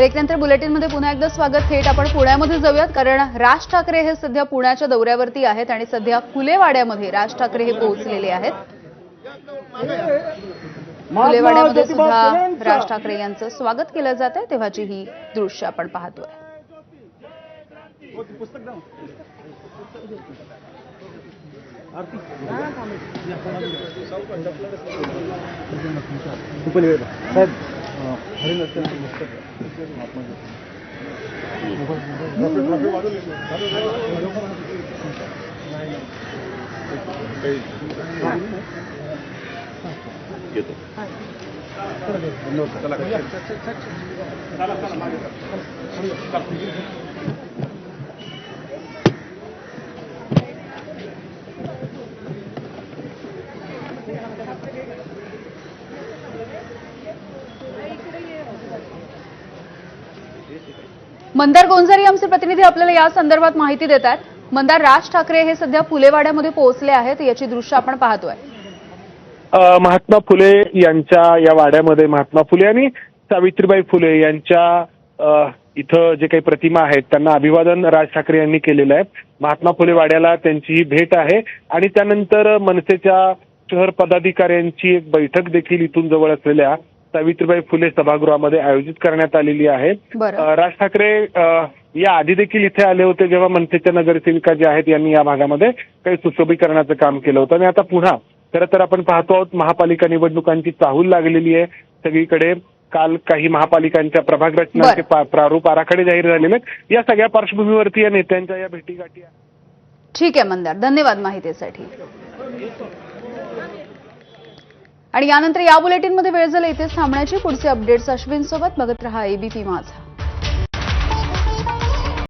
ब्रेकनंतर बुलेटिनमध्ये पुन्हा एकदा स्वागत थेट आपण पुण्यामध्ये जाऊयात कारण राज ठाकरे हे सध्या पुण्याच्या दौऱ्यावरती आहेत आणि सध्या फुलेवाड्यामध्ये राज ठाकरे हे पोहोचलेले आहेत. फुलेवाड्यामध्ये सुद्धा राज ठाकरे यांचं स्वागत केलं जात आहे तेव्हाची ही दृश्य आपण पाहतोय. घेतो Thank you. मंदार गोंजारी आमचे प्रतिनिधी आपल्याला या संदर्भात माहिती देत आहेत. मंदार राज ठाकरे हे सध्या फुलेवाड्यामध्ये पोहोचले आहेत. याची दृश्य आपण पाहतोय. महात्मा फुले यांच्या या वाड्यामध्ये महात्मा फुले आणि सावित्रीबाई फुले यांच्या इथं जे काही प्रतिमा आहेत त्यांना अभिवादन राज ठाकरे यांनी केलेलं आहे. महात्मा फुले वाड्याला त्यांची ही भेट आहे. आणि त्यानंतर मनसेच्या शहर पदाधिकाऱ्यांची एक बैठक देखील इथून जवळ असलेल्या सावित्रीबाई फुले सभागृहामध्ये आयोजित करण्यात आलेली आहे. राज ठाकरे या आधी देखील इथे आले होते जेव्हा मनसेच्या नगरसेविका ज्या आहेत यांनी या भागामध्ये काही सुशोभीकरणाचं काम केलं होतं. आणि आता पुन्हा खरं तर आपण पाहतो आहोत महापालिका निवडणुकांची चाहूल लागलेली आहे. सगळीकडे काल काही महापालिकांच्या प्रभाग रचनांचे पा- प्रारूप आराखडे जाहीर झालेले आहेत. या सगळ्या पार्श्वभूमीवरती या नेत्यांच्या या भेटीगाठी आहेत. ठीक आहे मंदार. धन्यवाद माहितीसाठी. आणि यानंतर या बुलेटिनमध्ये वेळ झाला इथेच थांबण्याची. पुढचे अपडेट्स अश्विन सोबत बघत रहा एबीपी माझा.